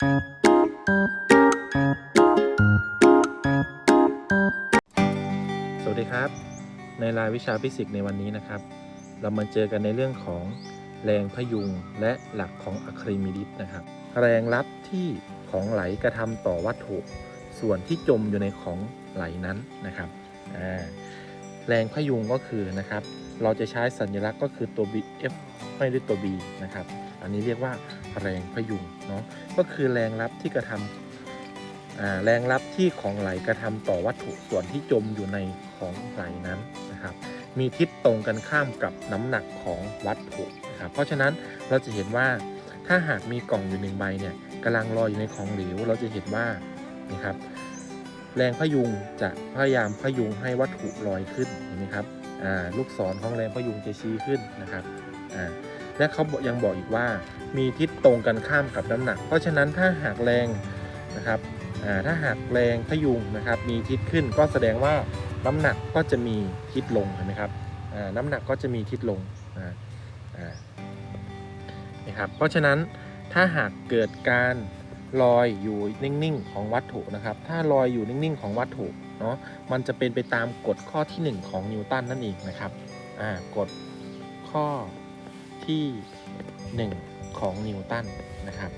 สวัสดีครับ ในรายวิชาฟิสิกส์ในวันนี้นะครับ เรามาเจอกันในเรื่องของแรงพยุงและหลักของอะคริมิดิสนะครับ แรงรับที่ของไหลกระทำต่อวัตถุ ส่วนที่จมอยู่ในของไหลนั้นนะครับแรงพยุงก็คือนะครับ เราจะใช้สัญลักษณ์ก็คือตัว B F ไม่ด้วยตัว B นะครับ อันนี้เรียกว่าแรงพยุงเนาะก็คือแรงรับที่กระทำอ่าแรงรับที่ของไหลกระทำต่อวัตถุส่วนที่จมอยู่ในของไหลนั้นนะครับ มีทิศตรงกันข้ามกับน้ำหนักของวัตถุนะครับเพราะฉะนั้นเราจะเห็นว่าถ้าหากมีกล่องอยู่หนึ่งใบเนี่ยกำลังลอยอยู่ในของเหลวเราจะเห็นว่านะครับแรงพยุงจะพยายามพยุงให้วัตถุลอยขึ้นเห็นไหมครับลูกศรของแรงพยุงจะชี้ขึ้นนะครับอ่า และเขายังบอกอีกว่ามีทิศตรงกันข้ามกับน้ำหนัก เพราะฉะนั้นถ้าหากแรงนะครับถ้าหากแรงพยุงนะครับ มีทิศขึ้นก็แสดงว่าน้ำหนักก็จะมีทิศลงเห็นไหมครับน้ำหนักก็จะมีทิศลงนะครับเพราะฉะนั้นถ้าหากเกิดการลอยอยู่นิ่งๆของวัตถุนะครับ ถ้าลอยอยู่นิ่งๆของวัตถุเนาะมันจะเป็นไปตามกฎข้อที่ 1 ของนิวตันนั่นเองนะครับกฎข้อ ที่ 1 ของนิวตันนะครับ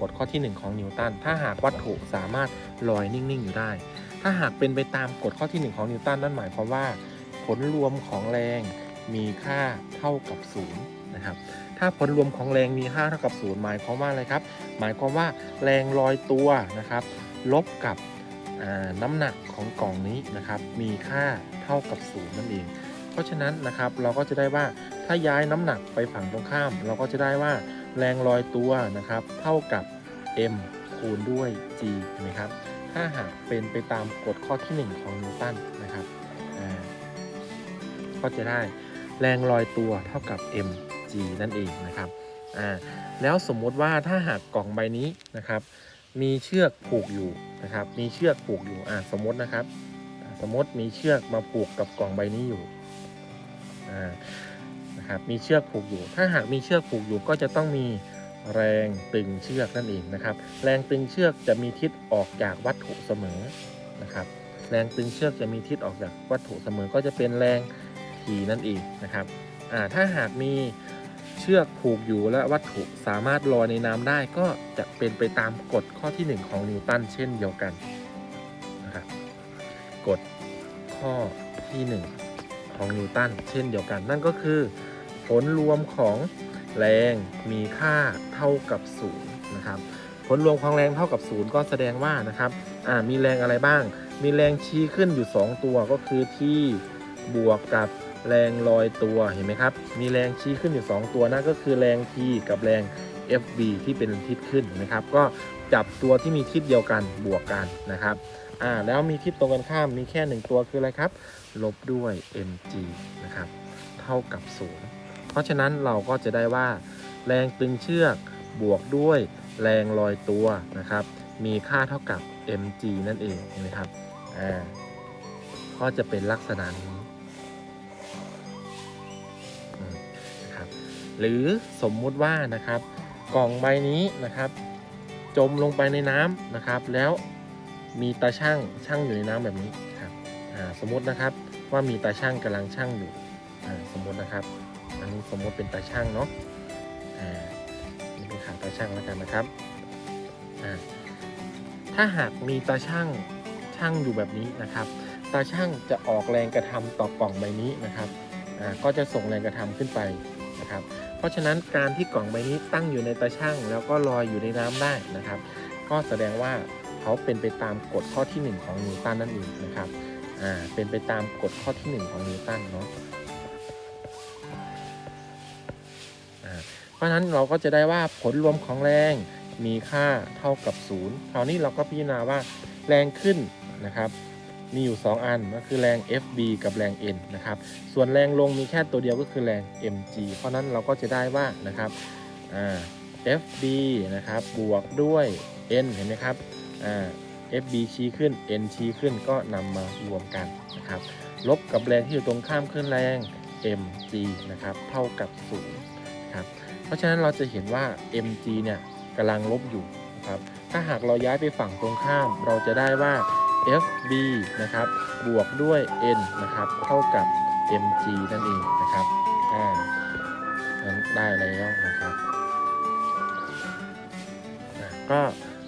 กฎข้อที่ 1 ของนิวตัน ถ้าหากวัตถุสามารถลอยนิ่ง ๆ อยู่ได้ ถ้าหากเป็นไปตามกฎข้อที่ 1 ของนิวตันนั่นหมายความว่า ผลรวมของแรงมีค่าเท่ากับ0นะครับ ถ้าผลรวมของแรงมีค่าเท่ากับ0หมายความว่าอะไรครับ หมายความว่าแรงลอยตัวนะครับ ลบกับน้ำหนักของกล่องนี้นะครับ มีค่าเท่ากับ0นั่นเอง เพราะฉะนั้นนะครับเราก็จะได้ว่า ถ้าย้ายน้ำหนักไปฝั่งตรงข้าม เราก็จะได้ว่าแรงลอยตัวนะครับ เท่ากับ m คูณด้วย g เห็นไหมครับ ถ้าหากเป็นไปตามกฎข้อที่ 1 ของนิวตันนะครับก็จะได้แรงลอยตัวเท่ากับ mg นั่นเองนะครับแล้วสมมติว่าถ้าหากกล่องใบนี้นะครับ มีเชือกผูกอยู่นะครับ มีเชือกผูกอยู่อ่าสมมตินะครับ สมมติมีเชือกมาผูกกับกล่องใบนี้อยู่อ่า นะครับมีเชือกผูกอยู่ ถ้าหากมีเชือกผูกอยู่ก็จะต้องมีแรงตึงเชือกนั่นเองนะครับ แรงตึงเชือกจะมีทิศออกจากวัตถุเสมอนะครับ แรงตึงเชือกจะมีทิศออกจากวัตถุเสมอก็จะเป็นแรงทีนั่นเองนะครับถ้าหากมีเชือกผูกอยู่และวัตถุสามารถลอยในน้ำได้ก็จะเป็นไปตามกฎข้อที่ 1 ของนิวตันเช่นเดียวกันนะครับกฎข้อที่ 1 ของนิวตันเช่นเดียวกัน นั่นก็คือ ผลรวมของแรงมีค่าเท่ากับ0นะครับผลรวมของแรงเท่ากับ0ก็แสดงว่านะครับมีแรงอะไรบ้าง มีแรงชี้ขึ้นอยู่ 2 ตัวก็คือที่บวกกับแรงลอยตัวเห็นไหมครับ มีแรงชี้ขึ้นอยู่ 2 ตัวนั่นก็คือแรง T กับแรง FB ที่เป็นทิศขึ้นนไหมครับ ก็จับตัวที่มีทิศเดียวกันบวกกันนะครับอ่าแล้วมีทิศตรงกันข้ามมีแค่ 1 ตัวคืออะไรครับ ลบด้วย mg นะครับ เท่ากับ0เพ ราะฉะนั้นเราก็จะได้ว่า แรงตึงเชือกบวกด้วยแรงลอยตัวนะครับ มีค่าเท่ากับ mg นั่นเองนไหมครับอ่าก็จะเป็นลักษณะนี้นะครับหรือสมมุติว่านะครับ กล่องใบนี้นะครับ จมลงไปในน้ำนะครับ แล้วมีตาช่างช่างอยู่ในน้ำแบบนี้ครับอ่าสมมตินะครับว่ามีตาช่างกำลังช่างอยู่อ่าสมมตินะครับ อันนี้สมมติเป็นตาช่างเนาะอ่านี่เป็นขาตาช่างแล้วกันนะครับอ่าถ้าหากมีตาช่างช่างอยู่แบบนี้นะครับ ตาช่างจะออกแรงกระทำต่อกล่องใบนี้นะครับอ่าก็จะส่งแรงกระทำขึ้นไปนะครับ เพราะฉะนั้นการที่กล่องใบนี้ตั้งอยู่ในตาช่างแล้วก็ลอยอยู่ในน้ำได้นะครับ ก็แสดงว่าเขาเป็นไปตามกฎข้อที่ 1 ของนิวตันนั่นเองนะครับอ่าเป็นไปตามกฎข้อที่ 1 ของนิวตันเนาะ ราะฉะนั้นเราก็จะได้ว่าผลรวมของแรงมีค่าเท่ากับ 0 คราวนี้เราก็พิจารณาว่าแรงขึ้นนะครับ มีอยู่ 2 อันก็คือแรง FB กับแรง N นะครับ ส่วนแรงลงมีแค่ตัวเดียวก็คือแรง mg เพราะนั้นเราก็จะได้ว่านะครับ FB นะครับบวกด้วย N เห็นไหมครับ FB ชี้ขึ้น N ชี้ขึ้นก็นำมารวมกันนะครับ ลบกับแรงที่อยู่ตรงข้ามขึ้นแรง mg นะครับ เท่ากับ0ครับ เพราะฉะนั้นเราจะเห็นว่า mg เนี่ยกำลังลบอยู่นะครับ ถ้าหากเราย้ายไปฝั่งตรงข้าม เราจะได้ว่า FB นะครับบวกด้วย N นะครับเท่ากับ mg นั่นเองนะครับอ่านั้นได้แล้วนะครับก็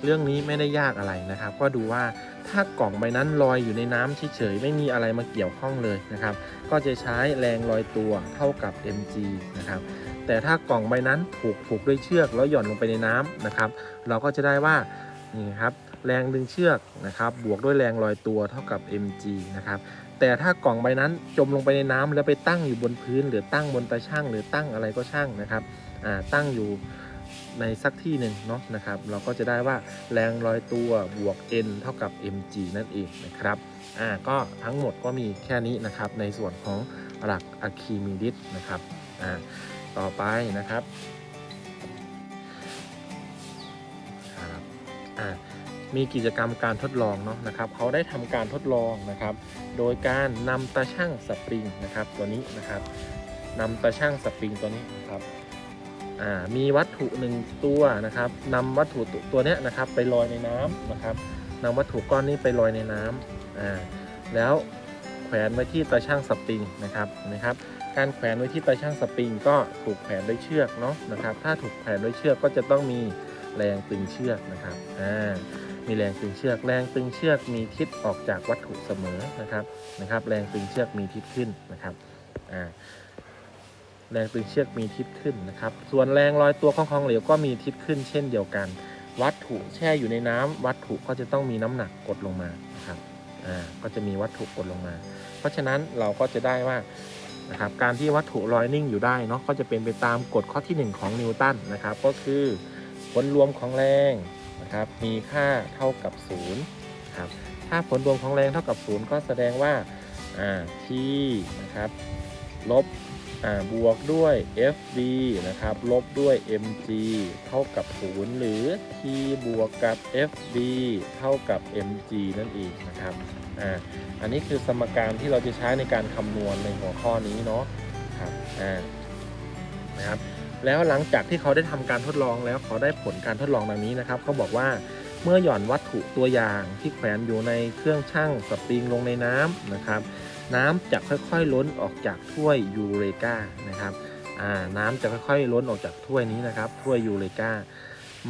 เรื่องนี้ไม่ได้ยากอะไรนะครับ ก็ดูว่าถ้ากล่องใบนั้นลอยอยู่ในน้ำเฉยๆไม่มีอะไรมาเกี่ยวข้องเลยนะครับ ก็จะใช้แรงลอยตัวเท่ากับ mg นะครับ แต่ถ้ากล่องใบนั้นถูกผูกด้วยเชือกแล้วหย่อนลงไปในน้ำนะครับ เราก็จะได้ว่านี่ครับแรงดึงเชือกนะครับ บวกด้วยแรงลอยตัวเท่ากับ mg นะครับแต่ถ้ากล่องใบนั้นจมลงไปในน้ำแล้วไปตั้งอยู่บนพื้น หรือตั้งบนตาช่างหรือตั้งอะไรก็ช่างนะครับอ่าตั้งอยู่ในสักที่หนึ่งเนาะนะครับ เราก็จะได้ว่าแรงลอยตัวบวก n เท่ากับ mg นั่นเองนะครับอ่าก็ทั้งหมดก็มีแค่นี้นะครับในส่วนของหลักอะคีมิดิสนะครับอ่า ต่อไปนะครับครับอ่ามีกิจกรรมการทดลองเนาะนะครับเขาได้ทำการทดลองนะครับ โดยการนำตาช่างสปริงนะครับตัวนี้นะครับนำตาช่างสปริงตัวนี้นะครับอ่ามีวัตถุหนึ่งตัวนะครับนำวัตถุตัวเนี้ยนะครับไปลอยในน้ำนะครับนำวัตถุก้อนนี้ไปลอยในน้ำอ่าแล้ว แขวนไว้ที่ตาช่างสปริงนะครับนะครับ การแขวนไว้ที่ตาช่างสปริงก็ถูกแขวนด้วยเชือกเนาะนะครับ ถ้าถูกแขวนด้วยเชือกก็จะต้องมีแรงตึงเชือกนะครับอ่ามีแรงตึงเชือกแรงตึงเชือกมีทิศออกจากวัตถุเสมอนะครับนะครับ แรงตึงเชือกมีทิศขึ้นนะครับอ่าแรงตึงเชือกมีทิศขึ้นนะครับ ส่วนแรงลอยตัวของของเหลวก็มีทิศขึ้นเช่นเดียวกัน วัตถุแช่อยู่ในน้ำวัตถุก็จะต้องมีน้ำหนักกดลงมานะครับ ก็จะมีวัตถุกดลงมา เพราะฉะนั้นเราก็จะได้ว่านะครับการที่วัตถุลอยนิ่งอยู่ได้เนาะก็จะเป็นไปตามกฎข้อที่ 1 ของนิวตันนะครับก็คือผลรวมของแรงนะครับมีค่าเท่ากับ0ครับถ้าผลรวมของแรงเท่ากับ 0 ก็แสดงว่าอ่นะครับลบบวกด้วย fd นะครับลบด้วย mg เท่ากับ 0 หรือ t บวกกับ fd เท่ากับ mg นั่นเองนะครับ อ่าอันนี้คือสมการที่เราจะใช้ในการคำนวณในหัวข้อนี้เนาะครับอ่านะครับแล้วหลังจากที่เขาได้ทำการทดลองแล้วเขาได้ผลการทดลองดังนี้นะครับเขาบอกว่าเมื่อหย่อนวัตถุตัวอย่างที่แขวนอยู่ในเครื่องชั่งสปริงลงในน้ำนะครับ น้ำจะค่อยๆล้นออกจากถ้วยยูเรกานะครับอ่าน้ำจะค่อยๆล้นออกจากถ้วยนี้นะครับถ้วยยูเรกา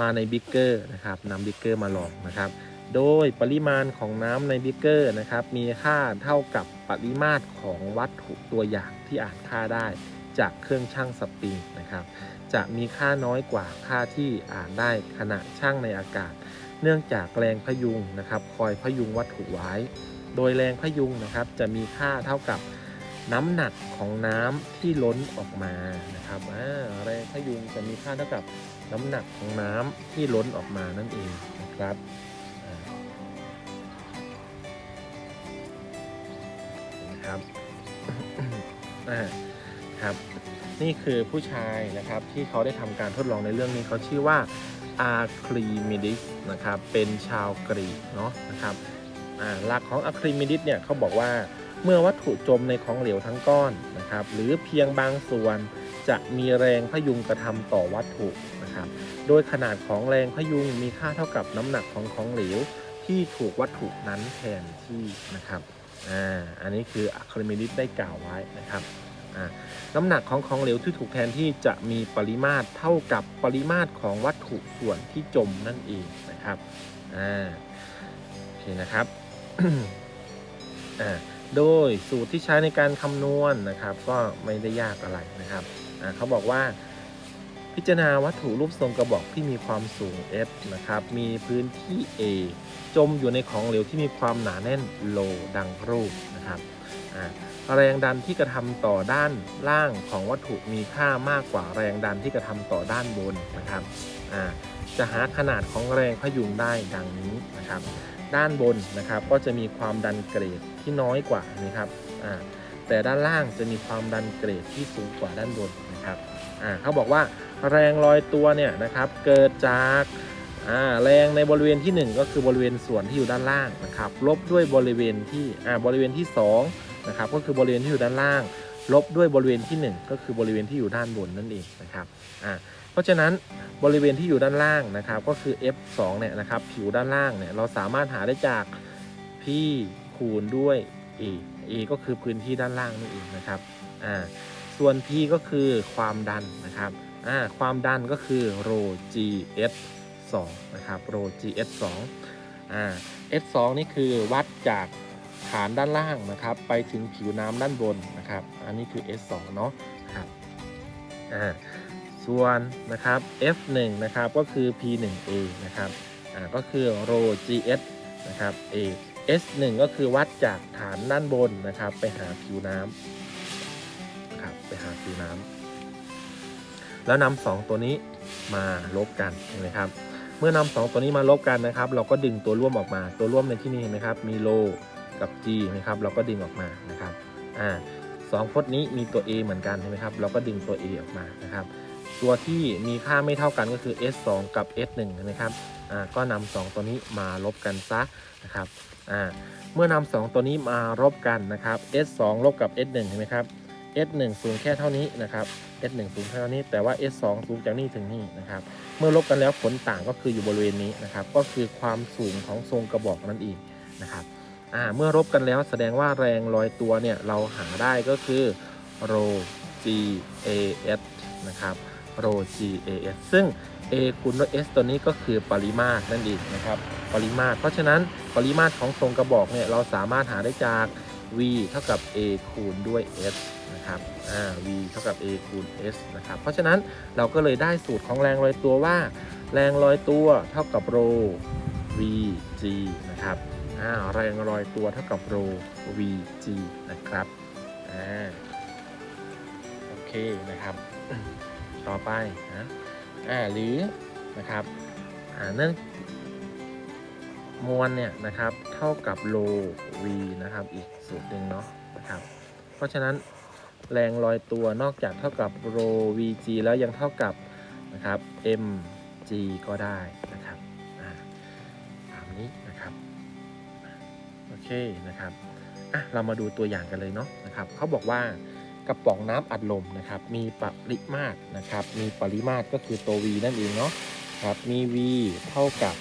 มาในบิ๊กเกอร์นะครับนำบิ๊กเกอร์มาลองนะครับ โดยปริมาณของน้ำในบิ๊กเกอร์นะครับ มีค่าเท่ากับปริมาตรของวัตถุตัวอย่างที่อ่านค่าได้ จากเครื่องชั่งสปริงนะครับ จะมีค่าน้อยกว่าค่าที่อ่านได้ขณะชั่งในอากาศ เนื่องจากแรงพยุงนะครับ คอยพยุงวัตถุไว้ โดยแรงพยุงนะครับ จะมีค่าเท่ากับน้ำหนักของน้ำที่ล้นออกมานะครับแรงพยุงจะมีค่าเท่ากับน้ำหนักของน้ำที่ล้นออกมานั่นเองนะครับ นะครับอ่าครับ นี่คือผู้ชายนะครับที่เขาได้ทำการทดลองในเรื่องนี้เขาชื่อว่าอาครีมิดิสนะครับเป็นชาวกรีกเนาะนะครับหลักของอะครีมิดิสเนี่ยเขาบอกว่าเมื่อวัตถุจมในของเหลวทั้งก้อนนะครับ หรือเพียงบางส่วนจะมีแรงพยุงกระทำต่อวัตถุนะครับ โดยขนาดของแรงพยุงมีค่าเท่ากับน้ำหนักของของเหลวที่ถูกวัตถุนั้นแทนที่นะครับ อ่าอันนี้คืออะครีมิดิสได้กล่าวไว้นะครับอ่าน้ำหนักของของเหลวที่ถูกแทนที่จะมีปริมาตรเท่ากับปริมาตรของวัตถุส่วนที่จมนั่นเองนะครับอ่าโอเคนะครับอ่าโดยสูตรที่ใช้ในการคำนวณนะครับ ก็ไม่ได้ยากอะไรนะครับอ่าเขาบอกว่า พิจารณาวัตถุรูปทรงกระบอกที่มีความสูง s นะครับ มีพื้นที่ a จมอยู่ในของเหลวที่มีความหนาแน่นโลดังรูปนะครับแรงดันที่กระทำต่อด้านล่างของวัตถุมีค่ามากกว่าแรงดันที่กระทำต่อด้านบนนะครับจะหาขนาดของแรงพยุงได้ดังนี้นะครับ ด้านบนนะครับก็จะมีความดันเกรดที่น้อยกว่านะครับแต่ด้านล่างจะมีความดันเกรดที่สูงกว่าด้านบน อ่าเขาบอกว่าแรงลอยตัวเนี่ยนะครับเกิดจากอ่าแรงในบริเวณที่ 1 ก็คือบริเวณส่วนที่อยู่ด้านล่างนะครับลบด้วยบริเวณที่อ่าบริเวณที่2นะครับก็คือบริเวณที่อยู่ด้านล่าง ลบด้วยบริเวณที่ 1 ก็คือบริเวณที่อยู่ด้านบนนั่นเองนะครับอ่าราะฉะนั้นบริเวณที่อยู่ด้านล่างนะครับก็คือ F2 เนี่ยนะครับผิวด้านล่างเนี่ยเราสามารถหาได้จาก P คูณด้วย A A ก็คือพื้นที่ด้านล่างนี่นเองนะครับอ่า ส่วน P ก็คือความดันนะครับความดันก็คือโร GS 2นะครับโร GS 2อ่า S 2นี่คือวัดจากฐานด้านล่างนะครับ ไปถึงผิวน้ำด้านบนนะครับ อันนี้คือ S 2เนาะครับอ่าส่วนนะครับ F 1นะครับก็คือ P 1 A นะครับอ่าก็คือโร GS นะครับ A S 1ก็คือวัดจากฐานด้านบนนะครับ ไปหาผิวน้ำ ไปหาผิวน้ำแล้วนำสองตัวนี้มาลบกันเห็นไหมครับ เมื่อนำสองตัวนี้มาลบกันนะครับ เราก็ดึงตัวร่วมออกมา ตัวร่วมในที่นี้เห็นไหมครับ มีโลกับ G นะครับ เราก็ดึงออกมานะครับ อ่าสองพจน์นี้มีตัว A เหมือนกันใช่ไหมครับ เราก็ดึงตัว A ออกมานะครับ ตัวที่มีค่าไม่เท่ากันก็คือ S 2กับ S 1ใช่ไหมครับ อ่า ก็นำสองตัวนี้มาลบกันซะนะครับ อ่า เมื่อนำสองตัวนี้มารบกันนะครับ S 2ลบกับ S 1เห็นไหมครับ S 1 สูงแค่เท่านี้นะครับ S 1 สูงแค่เท่านี้ แต่ว่า S 2 สูงจากนี่ถึงนี่นะครับ เมื่อลบกันแล้วผลต่างก็คืออยู่บริเวณนี้นะครับ ก็คือความสูงของทรงกระบอกนั่นเองนะครับเมื่อลบกันแล้วแสดงว่าแรงลอยตัวเนี่ยเราหาได้ก็คือ ρ g a s นะครับ ρ g a s ซึ่ง a คูณด้วย s ตัวนี้ก็คือปริมาตรนั่นเองนะครับ ปริมาตร เพราะฉะนั้นปริมาตรของทรงกระบอกเนี่ยเราสามารถหาได้จาก v เท่ากับ a คูณด้วย s นะครับอ่า v เท่ากับ a คูณ s นะครับ เพราะฉะนั้นเราก็เลยได้สูตรของแรงลอยตัวว่า แรงลอยตัวเท่ากับ ρ v g นะครับอ่าแรงลอยตัวเท่ากับ ρ v g นะครับอ่าโอเคนะครับ ต่อไปนะอ่าหรือนะครับอ่าเนื่องมวลเนี่ยนะครับเท่ากับโล v นะครับอีก สูตรหนึ่งเนาะนะครับ เพราะฉะนั้นแรงลอยตัวนอกจากเท่ากับโร vg แล้วยังเท่ากับนะครับ mg ก็ได้นะครับอ่าตามนี้นะครับ โอเคนะครับอะเรามาดูตัวอย่างกันเลยเนาะนะครับเขาบอกว่ากระป๋องน้ำอัดลมนะครับ มีปริมาตรนะครับ มีปริมาตรก็คือตัว v นั่นเองเนาะครับมี v เท่ากับ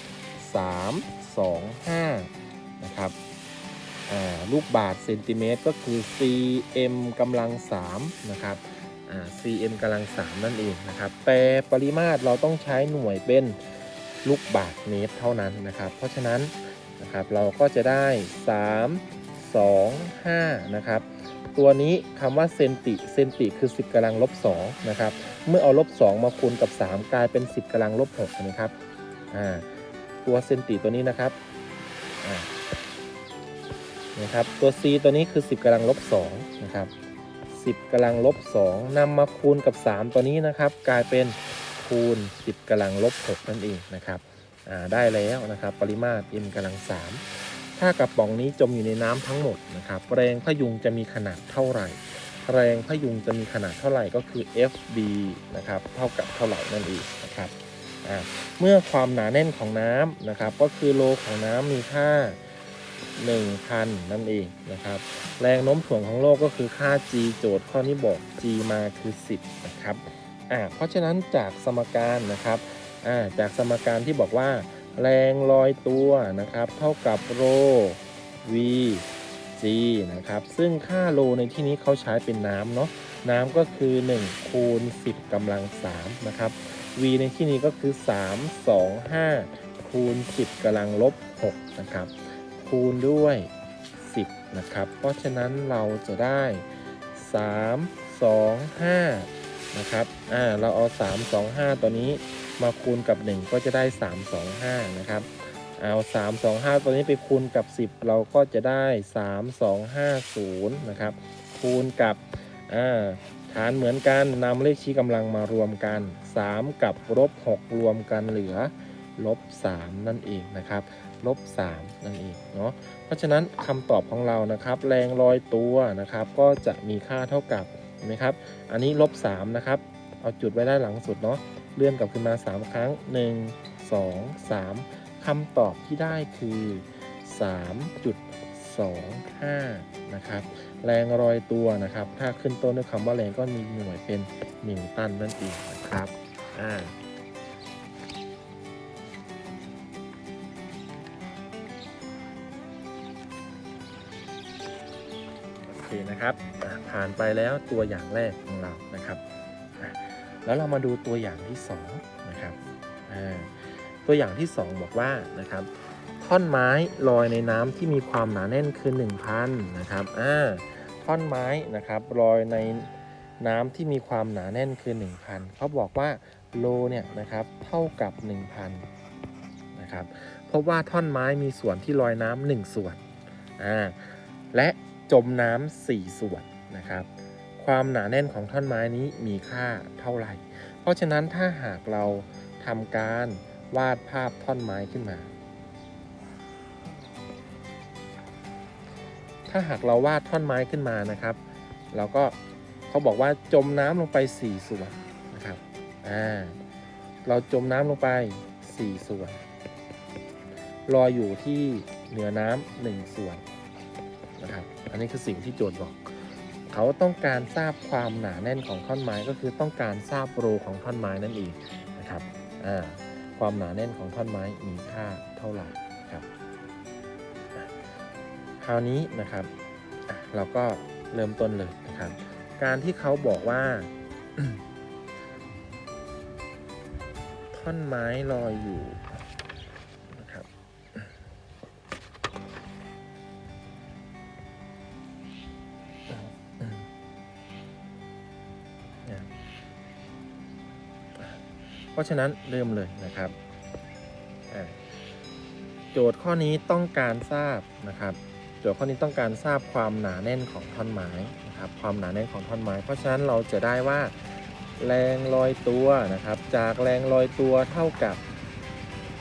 3 2 5นะครับ ลูกบาทเซนติเมตรก็คือ cm กำลัง3นะครับ cm กำลัง3นั่นเองนะครับ แต่ปริมาตรเราต้องใช้หน่วยเป็นลูกบาทเมตรเท่านั้นนะครับ เพราะฉะนั้นนะครับเราก็จะได้ 3 2 5นะครับ ตัวนี้คำว่าเซนติเซนติคือ 10กำลังลบ2นะครับ เมื่อเอาลบ2มาคูณกับ 3 กลายเป็น 10กำลังลบ6นะครับ ตัวเซนติตัวนี้นะครับ นะครับ ตัว c ตัวนี้คือ 10กำลังลบ2นะครับ10กำลังลบ2นำมาคูณกับ 3 ตัวนี้นะครับ กลายเป็นคูณ 10กำลังลบ6นั่นเองนะครับได้แล้วนะครับ ปริมาตร m กำลัง 3 ถ้ากระป๋องนี้จมอยู่ในน้ำทั้งหมดนะครับแรงพยุงจะมีขนาดเท่าไหร่ แรงพยุงจะมีขนาดเท่าไหร่ก็คือ FB นะครับเท่ากับเท่าไหร่นั่นเองนะครับเมื่อความหนาแน่นของน้ำนะครับ ก็คือโลของน้ำมีค่า 1,000 นั่นเองนะครับ แรงโน้มถ่วงของโลกก็คือค่า g โจทย์ข้อนี้บอก g มาคือ 10 นะครับอ่าเพราะฉะนั้นจากสมการนะครับอ่าจากสมการที่บอกว่า แรงลอยตัวนะครับ เท่ากับโร v g นะครับ ซึ่งค่าโลในที่นี้เขาใช้เป็นน้ำเนาะน้ำก็คือ 1 คูณ 10กำลัง3นะครับ v ในที่นี้ก็คือ 3 2 5 คูณ 10กำลังลบ6นะครับ คูณด้วย 10 นะครับ เพราะฉะนั้นเราจะได้ 3 2 5 นะครับ อ่า เราเอา 3 2 5 ตัวนี้มาคูณกับ 1 ก็จะได้ 3 2 5 นะครับ เอา 3 2 5 ตัวนี้ไปคูณกับ 10 เราก็จะได้ 3 2 5 0 นะครับ คูณกับ อ่าฐานเหมือนกันนำเลขชี้กำลังมารวมกัน 3 กับลบ6รวมกันเหลือลบ3นั่นเองนะครับ ลบ3นั่นเองเนาะเพราะฉะนั้นคำตอบของเรานะครับ แรงลอยตัวนะครับ ก็จะมีค่าเท่ากับเห็นไหมครับ อันนี้ลบ3นะครับเอาจุดไว้ด้านหลังสุดเนาะเลื่อนกลับขึ้นมา 3 ครั้ง 1 2 3คำตอบที่ได้คือ 3.25 นะครับ แรงรอยตัวนะครับ ถ้าขึ้นต้นด้วยคำว่าแรงก็มีหน่วยเป็นนิวตันนั่นเองนะครับอ่า เคนะครับผ่านไปแล้วตัวอย่างแรกของเรานะครับแล้วเรามาดูตัวอย่างที่สองนะครับตัวอย่างที่สองบอกว่านะครับท่อนไม้ลอยในน้ำที่มีความหนาแน่นคือ1,000นะครับอ่าท่อนไม้นะครับลอยในน้ำที่มีความหนาแน่นคือ 1,000เขาบอกว่าโลเนี่ยนะครับเท่ากับ 1,000นะครับเพราะว่าท่อนไม้มีส่วนที่ลอยน้ำหนึ่งส่วนอ่าและ จมน้ำสี่ส่วนนะครับ ความหนาแน่นของท่อนไม้นี้มีค่าเท่าไหร่ เพราะฉะนั้นถ้าหากเราทำการวาดภาพท่อนไม้ขึ้นมา ถ้าหากเราวาดท่อนไม้ขึ้นมานะครับ เราก็เขาบอกว่าจมน้ำลงไป4ส่วนนะครับ อ่า เราจมน้ำลงไป 4 ส่วน ลอยอยู่ที่เหนือน้ำหนึ่งส่วน นะครับ อันนี้คือสิ่งที่โจทย์บอก เขาต้องการทราบความหนาแน่นของท่อนไม้ก็คือต้องการทราบโรของท่อนไม้นั่นเองนะครับความหนาแน่นของท่อนไม้มีค่าเท่าไหร่ครับ คราวนี้นะครับเราก็เริ่มต้นเลยนะครับ การที่เขาบอกว่า ท่อนไม้ลอยอยู่ ราะฉะนั้นเริ่มเลยนะครับโจทย์ข้อนี้ต้องการทราบนะครับ โจทย์ข้อนี้ต้องการทราบความหนาแน่นของท่อนไม้นะครับความหนาแน่นของท่อนไม้ เพราะฉะนั้นเราจะได้ว่าแรงลอยตัวนะครับ จากแรงลอยตัวเท่ากับ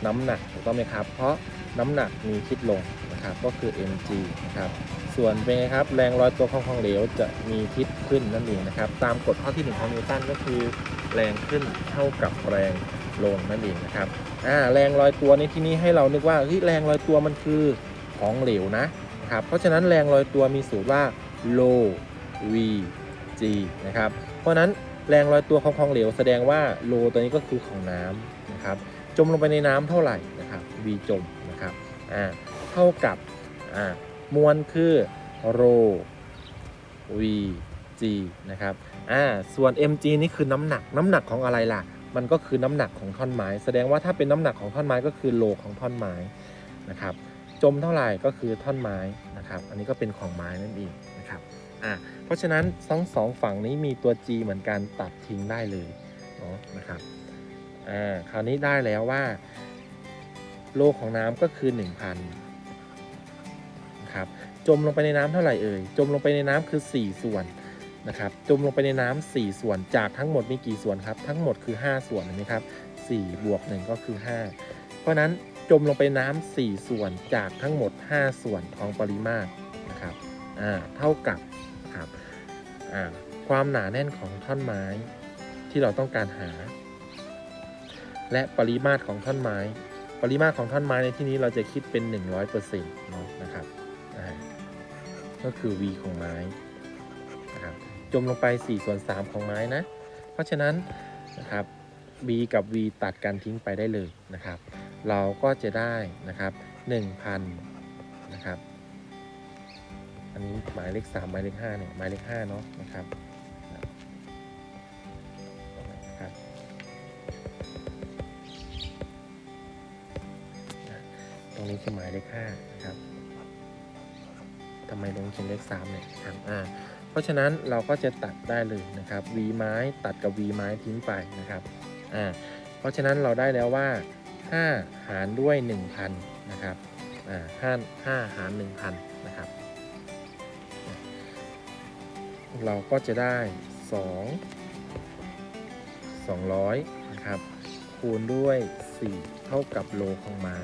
น้ำหนักถูกต้องไหมครับ เพราะน้ำหนักมีคิดลงนะครับก็คือ mg นะครับส่วนเป็นไงครับแรงลอยตัวของของเหลวจะมีทิศขึ้นนั่นเองนะครับ ตามกฎข้อที่หนึ่งของนิวตันก็คือ แรงขึ้นเท่ากับแรงลงนั่นเองนะครับอ่าแรงลอยตัวในที่นี้ให้เรานึกว่าเฮ้ยแรงลอยตัวมันคือของเหลวนะครับเพราะฉะนั้นแรงลอยตัวมีสูตรว่า low v g นะครับเพราะฉะนั้นแรงลอยตัวของของเหลวแสดงว่า low ตัวนี้ก็คือของน้ำนะครับจมลงไปในน้ำเท่าไหร่นะครับ v จมนะครับอ่าเท่ากับอ่ามวลคือ rho v g นะครับ อ่าส่วน mg นี่คือน้ำหนักน้ำหนักของอะไรล่ะ มันก็คือน้ำหนักของท่อนไม้ แสดงว่าถ้าเป็นน้ำหนักของท่อนไม้ก็คือโลของท่อนไม้นะครับจมเท่าไหร่ก็คือท่อนไม้นะครับ อันนี้ก็เป็นของไม้นั่นเองนะครับอะเพราะฉะนั้นทั้งสองฝั่งนี้มีตัว G เหมือนกันตัดทิ้งได้เลยเนาะนะครับอ่าคราวนี้ได้แล้วว่า โลของน้ำก็คือ 1,000นะครับจมลงไปในน้ำเท่าไหร่เอ่ยจมลงไปในน้ำคือ 4 ส่วน นะครับจมลงไปในน้ำ4ส่วนจากทั้งหมดมีกี่ส่วนครับทั้งหมดคือ 5 ส่วนเห็นไหมครับ4บวก1ก็คือ 5 เพราะนั้นจมลงไปน้ำ4ส่วนจากทั้งหมด 5 ส่วนของปริมาตรนะครับอ่าเท่ากับครับอ่าความหนาแน่นของท่อนไม้ที่เราต้องการหา และปริมาตรของท่อนไม้ ปริมาตรของท่อนไม้ในที่นี้เราจะคิดเป็น 100%เนาะนะครับก็คือ v ของไม้ จมลงไป4ส่วน3ของไม้นะ เพราะฉะนั้นนะครับ b กับ v ตัดกันทิ้งไปได้เลยนะครับ เราก็จะได้นะครับ1,000นะครับ อันนี้หมายเลข3หมายเลข5เนี่ยหมายเลข5เนาะนะครับตรงนี้คือหมายเลข5นะครับทำไมลงเขียนเลข3เนี่ยครับอ่า เพราะฉะนั้นเราก็จะตัดได้เลยนะครับ v ไม้ตัดกับ v ไม้ทิ้งไปนะครับอ่าเพราะฉะนั้นเราได้แล้วว่า 5 หารด้วย 1,000นะครับอ่า5 5หาร 1,000นะครับเราก็จะได้ 2 200นะครับคูณด้วย 4 เท่ากับโลของไม้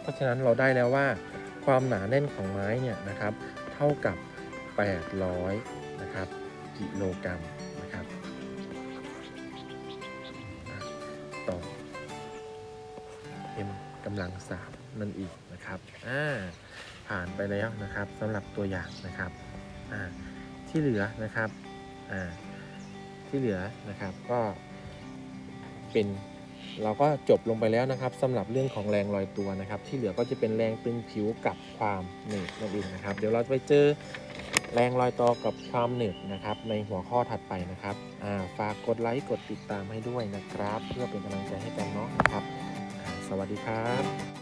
เพราะฉะนั้นเราได้แล้วว่าความหนาแน่นของไม้เนี่ยนะครับ ท่ากับ 800 นะครับ กิโลกรัมนะครับต่อ m กำลังสามนั่นอีกนะครับอ่าผ่านไปแล้วนะครับสำหรับตัวอย่างนะครับอ่าที่เหลือนะครับอ่าที่เหลือนะครับก็เป็น เราก็จบลงไปแล้วนะครับสำหรับเรื่องของแรงลอยตัวนะครับ ที่เหลือก็จะเป็นแรงตึงผิวกับความหนืดนั่นเองนะครับ เดี๋ยวเราจะไปเจอแรงลอยตัวกับความหนืดนะครับ ในหัวข้อถัดไปนะครับฝากกดไลค์กดติดตามให้ด้วยนะครับ เพื่อเป็นกำลังใจให้กันเนาะนะครับ สวัสดีครับ